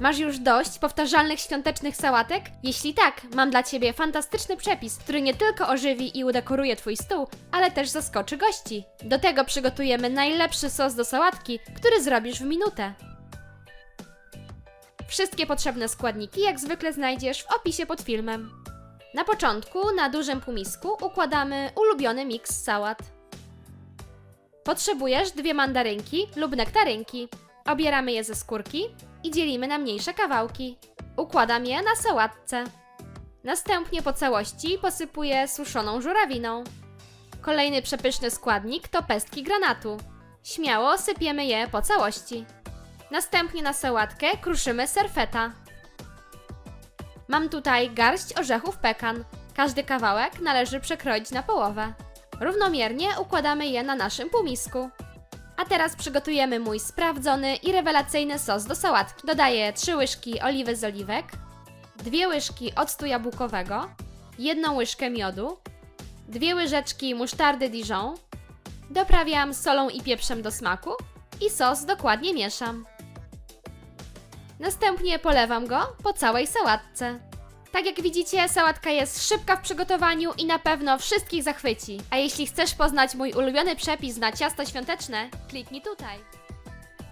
Masz już dość powtarzalnych świątecznych sałatek? Jeśli tak, mam dla Ciebie fantastyczny przepis, który nie tylko ożywi i udekoruje Twój stół, ale też zaskoczy gości. Do tego przygotujemy najlepszy sos do sałatki, który zrobisz w minutę. Wszystkie potrzebne składniki jak zwykle znajdziesz w opisie pod filmem. Na początku na dużym półmisku układamy ulubiony miks sałat. Potrzebujesz dwie mandarynki lub nektarynki. Obieramy je ze skórki i dzielimy na mniejsze kawałki. Układam je na sałatce. Następnie po całości posypuję suszoną żurawiną. Kolejny przepyszny składnik to pestki granatu. Śmiało sypiemy je po całości. Następnie na sałatkę kruszymy serfeta. Mam tutaj garść orzechów pekan. Każdy kawałek należy przekroić na połowę. Równomiernie układamy je na naszym półmisku. A teraz przygotujemy mój sprawdzony i rewelacyjny sos do sałatki. Dodaję 3 łyżki oliwy z oliwek, 2 łyżki octu jabłkowego, 1 łyżkę miodu, 2 łyżeczki musztardy Dijon, doprawiam solą i pieprzem do smaku i sos dokładnie mieszam. Następnie polewam go po całej sałatce. Tak jak widzicie, sałatka jest szybka w przygotowaniu i na pewno wszystkich zachwyci. A jeśli chcesz poznać mój ulubiony przepis na ciasto świąteczne, kliknij tutaj.